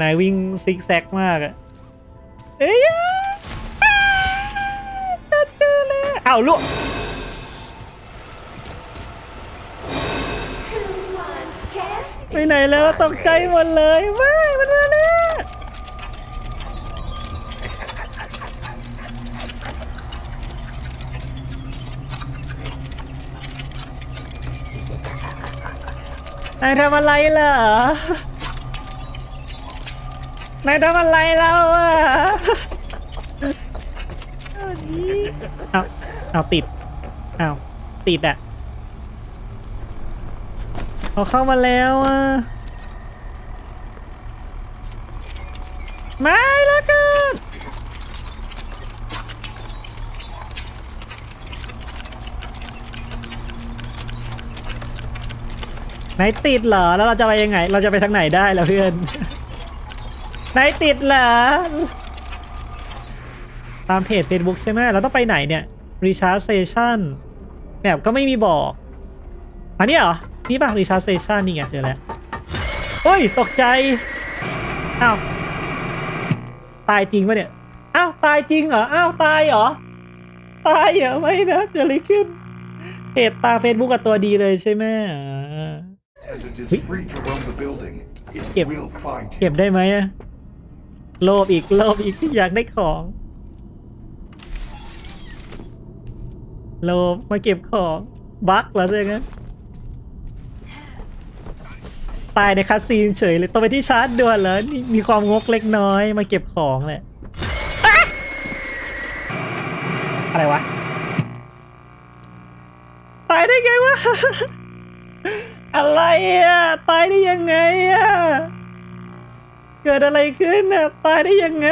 นายวิ่งซิกแซกมากอะเอ้ยจัดเจอเลยอ้าวลูกไปไหนแล้วตกใจหมดเลยไม่มันมาแล้วนายทำอะไรเหรอ นายทำอะไรเราอะเอาเอาติดเอาติดอะเขาเข้ามาแล้วอะไม่แล้วกันไหนติดเหรอ แล้วเราจะไปยังไง เราจะไปทางไหนได้ล่ะเพื่อน ไหนติดเหรอ ตามเพจ Facebook ใช่ไหมเราต้องไปไหนเนี่ย Recharge Station แบบก็ไม่มีบอก อันนี้เหรอ นี่ป่ะ Recharge Station นี่ไงเจอแล้วโอ้ย ตกใจ อ้าว ตายจริงปะเนี่ย อ้าว ตายจริงเหรอ อ้าว ตายเหรอ ตายเหรอ ไม่นะเกิดอะไรขึ้นเพจตาเฟซบุ๊กกับตัวดีเลยใช่ไหมอ่า Attendant is Wait. free to roam the building. It Yep. will find เก็บ you. ได้ไหมอะ โลภอีกโลภอีกอยากได้ของ โลภมาเก็บของบั๊กเหรอใช่ไหมนตายในคัสซีนเฉยเลยต้องไปที่ชาร์จด่วนเหรอนี่มีความงกเล็กน้อยมาเก็บของแหละอ๊ะอะไรวะ ตายได้ไงวะ อะไรอะ ตายได้ยังไงอะ เกิดอะไรขึ้นอะตายได้ยังไง